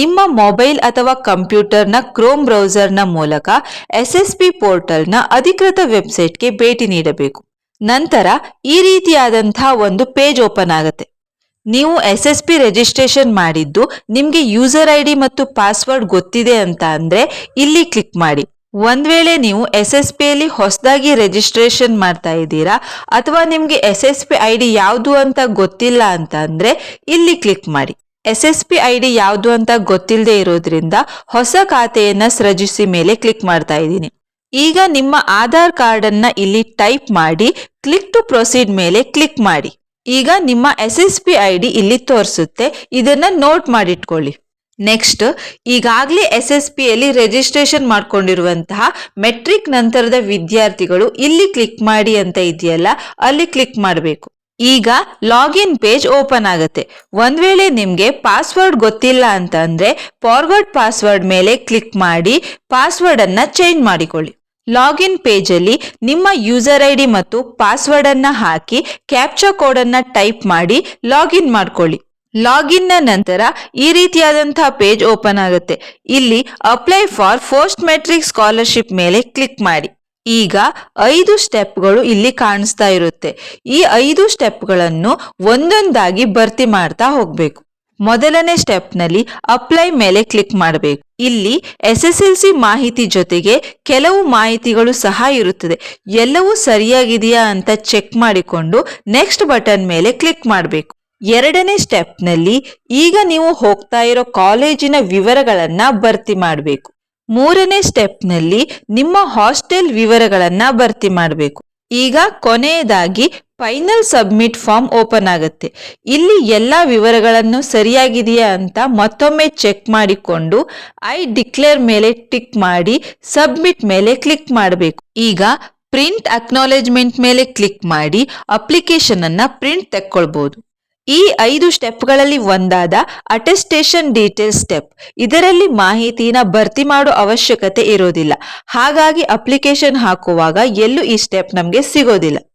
ನಿಮ್ಮ ಮೊಬೈಲ್ ಅಥವಾ ಕಂಪ್ಯೂಟರ್ನ ಕ್ರೋಮ್ ಬ್ರೌಸರ್ನ ಮೂಲಕ ಎಸ್ ಎಸ್ ಪಿ ಪೋರ್ಟಲ್ನ ಅಧಿಕೃತ ವೆಬ್ಸೈಟ್ಗೆ ಭೇಟಿ ನೀಡಬೇಕು. ನಂತರ ಈ ರೀತಿಯಾದಂತಹ ಒಂದು ಪೇಜ್ ಓಪನ್ ಆಗುತ್ತೆ. ನೀವು ಎಸ್ ಎಸ್ ಪಿ ರಿಜಿಸ್ಟ್ರೇಷನ್ ಮಾಡಿದ್ದು ನಿಮಗೆ ಯೂಸರ್ ಐ ಡಿ ಮತ್ತು ಪಾಸ್ವರ್ಡ್ ಗೊತ್ತಿದೆ ಅಂತ ಅಂದರೆ ಇಲ್ಲಿ ಕ್ಲಿಕ್ ಮಾಡಿ. ಒಂದ್ ವೇಳೆ ನೀವು ಎಸ್ ಎಸ್ ಪಿಯಲ್ಲಿ ಹೊಸದಾಗಿ ರಿಜಿಸ್ಟ್ರೇಷನ್ ಮಾಡ್ತಾ ಇದ್ದೀರಾ ಅಥವಾ ನಿಮಗೆ S S P I D ಯಾವುದು ಅಂತ ಗೊತ್ತಿಲ್ಲ ಅಂತ ಅಂದ್ರೆ ಇಲ್ಲಿ ಕ್ಲಿಕ್ ಮಾಡಿ. S S P I D ಯಾವುದು ಅಂತ ಗೊತ್ತಿಲ್ಲದೆ ಇರೋದ್ರಿಂದ ಹೊಸ ಖಾತೆಯನ್ನ ಸೃಜಿಸಿ ಮೇಲೆ ಕ್ಲಿಕ್ ಮಾಡ್ತಾ ಇದ್ದೀನಿ. ಈಗ ನಿಮ್ಮ ಆಧಾರ್ ಕಾರ್ಡ್ ಅನ್ನ ಇಲ್ಲಿ ಟೈಪ್ ಮಾಡಿ, ಕ್ಲಿಕ್ ಟು ಪ್ರೊಸೀಡ್ ಮೇಲೆ ಕ್ಲಿಕ್ ಮಾಡಿ. ಈಗ ನಿಮ್ಮ S S P I D ಇಲ್ಲಿ ತೋರಿಸುತ್ತೆ. ಇದನ್ನ ನೋಟ್ ಮಾಡಿಟ್ಕೊಳ್ಳಿ. ನೆಕ್ಸ್ಟ್, ಈಗಾಗಲೇ ಎಸ್ ಎಸ್ ಪಿ ಅಲ್ಲಿ ರಿಜಿಸ್ಟ್ರೇಷನ್ ಮಾಡ್ಕೊಂಡಿರುವಂತಹ ಮೆಟ್ರಿಕ್ ನಂತರದ ವಿದ್ಯಾರ್ಥಿಗಳು ಇಲ್ಲಿ ಕ್ಲಿಕ್ ಮಾಡಿ ಅಂತ ಇದೆಯಲ್ಲ, ಅಲ್ಲಿ ಕ್ಲಿಕ್ ಮಾಡಬೇಕು. ಈಗ ಲಾಗಿನ್ ಪೇಜ್ ಓಪನ್ ಆಗುತ್ತೆ. ಒಂದ್ ವೇಳೆ ನಿಮ್ಗೆ ಪಾಸ್ವರ್ಡ್ ಗೊತ್ತಿಲ್ಲ ಅಂತ ಅಂದ್ರೆ ಫಾರ್ವರ್ಡ್ ಪಾಸ್ವರ್ಡ್ ಮೇಲೆ ಕ್ಲಿಕ್ ಮಾಡಿ ಪಾಸ್ವರ್ಡ್ ಅನ್ನ ಚೇಂಜ್ ಮಾಡಿಕೊಳ್ಳಿ. ಲಾಗಿನ್ ಪೇಜ್ ಅಲ್ಲಿ ನಿಮ್ಮ ಯೂಸರ್ ಐ ಡಿ ಮತ್ತು ಪಾಸ್ವರ್ಡ್ ಅನ್ನ ಹಾಕಿ ಕ್ಯಾಪ್ಚಾ ಕೋಡ್ ಅನ್ನ ಟೈಪ್ ಮಾಡಿ ಲಾಗಿನ್ ಮಾಡ್ಕೊಳ್ಳಿ. ಲಾಗಿನ್ನ ನಂತರ ಈ ರೀತಿಯಾದಂತಹ ಪೇಜ್ ಓಪನ್ ಆಗುತ್ತೆ. ಇಲ್ಲಿ apply for post matric scholarship ಮೇಲೆ ಕ್ಲಿಕ್ ಮಾಡಿ. ಈಗ ಐದು ಸ್ಟೆಪ್ಗಳು ಇಲ್ಲಿ ಕಾಣಿಸ್ತಾ ಇರುತ್ತೆ. ಈ ಐದು ಸ್ಟೆಪ್ಗಳನ್ನು ಒಂದೊಂದಾಗಿ ಭರ್ತಿ ಮಾಡ್ತಾ ಹೋಗ್ಬೇಕು. ಮೊದಲನೇ ಸ್ಟೆಪ್ನಲ್ಲಿ ಅಪ್ಲೈ ಮೇಲೆ ಕ್ಲಿಕ್ ಮಾಡಬೇಕು. ಇಲ್ಲಿ ಎಸ್ ಎಸ್ ಎಲ್ ಸಿ ಮಾಹಿತಿ ಜೊತೆಗೆ ಕೆಲವು ಮಾಹಿತಿಗಳು ಸಹ ಇರುತ್ತದೆ. ಎಲ್ಲವೂ ಸರಿಯಾಗಿದೆಯಾ ಅಂತ ಚೆಕ್ ಮಾಡಿಕೊಂಡು ನೆಕ್ಸ್ಟ್ ಬಟನ್ ಮೇಲೆ ಕ್ಲಿಕ್ ಮಾಡಬೇಕು. ಎರಡನೇ ಸ್ಟೆಪ್ನಲ್ಲಿ ಈಗ ನೀವು ಹೋಗ್ತಾ ಇರೋ ಕಾಲೇಜಿನ ವಿವರಗಳನ್ನು ಭರ್ತಿ ಮಾಡಬೇಕು. ಮೂರನೇ ಸ್ಟೆಪ್ನಲ್ಲಿ ನಿಮ್ಮ ಹಾಸ್ಟೆಲ್ ವಿವರಗಳನ್ನು ಭರ್ತಿ ಮಾಡಬೇಕು. ಈಗ ಕೊನೆಯದಾಗಿ ಫೈನಲ್ ಸಬ್ಮಿಟ್ ಫಾರ್ಮ್ ಓಪನ್ ಆಗುತ್ತೆ. ಇಲ್ಲಿ ಎಲ್ಲ ವಿವರಗಳನ್ನು ಸರಿಯಾಗಿದೆಯಾ ಅಂತ ಮತ್ತೊಮ್ಮೆ ಚೆಕ್ ಮಾಡಿಕೊಂಡು ಐ ಡಿಕ್ಲೇರ್ ಮೇಲೆ ಟಿಕ್ ಮಾಡಿ ಸಬ್ಮಿಟ್ ಮೇಲೆ ಕ್ಲಿಕ್ ಮಾಡಬೇಕು. ಈಗ ಪ್ರಿಂಟ್ ಅಕ್ನಾಲೇಜ್ಮೆಂಟ್ ಮೇಲೆ ಕ್ಲಿಕ್ ಮಾಡಿ ಅಪ್ಲಿಕೇಶನ್ ಅನ್ನ ಪ್ರಿಂಟ್ ತೆಕ್ಕೊಳ್ಬಹುದು ಈ ಐದು ಸ್ಟೆಪ್ಗಳಲ್ಲಿ ಒಂದಾದ ಅಟೆಸ್ಟೇಷನ್ ಡೀಟೇಲ್ ಸ್ಟೆಪ್. ಇದರಲ್ಲಿ ಮಾಹಿತಿನ ಭರ್ತಿ ಮಾಡೋ ಅವಶ್ಯಕತೆ ಇರೋದಿಲ್ಲ. ಹಾಗಾಗಿ ಅಪ್ಲಿಕೇಶನ್ ಹಾಕುವಾಗ ಎಲ್ಲೂ ಈ ಸ್ಟೆಪ್ ನಮಗೆ ಸಿಗೋದಿಲ್ಲ.